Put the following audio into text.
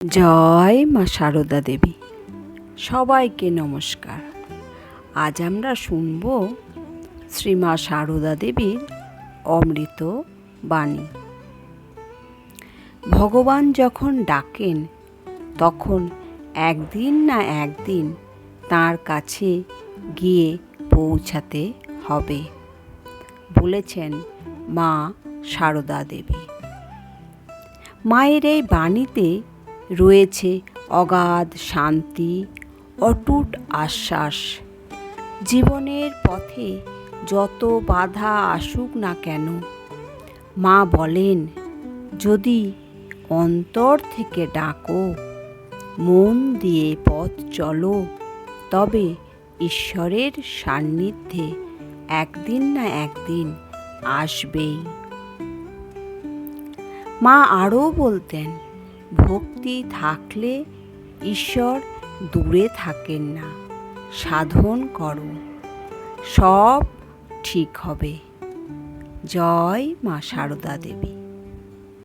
জয় মা সারদা দেবী। সবাইকে নমস্কার। আজ আমরা শুনব শ্রীমা সারদা দেবীর অমৃত বাণী। ভগবান যখন ডাকেন, তখন একদিন না একদিন তার কাছে গিয়ে পৌঁছাতে হবে, বলেছেন মা সারদা দেবী। মায়ের এই বাণীতে রয়েছে অগাধ শান্তি, অটুট আশ্বাস। জীবনের পথে যত বাধা আসুক না কেন, মা বলেন, যদি অন্তর থেকে ডাকো, মন দিয়ে পথ চলো, তবে ঈশ্বরের সান্নিধ্যে একদিন না একদিন আসবেই। মা আরও বলতেন ভক্তি থাকলে ঈশ্বর দূরে থাকেন না। সাধন করো। সব ঠিক হবে। জয় মা সারদা দেবী।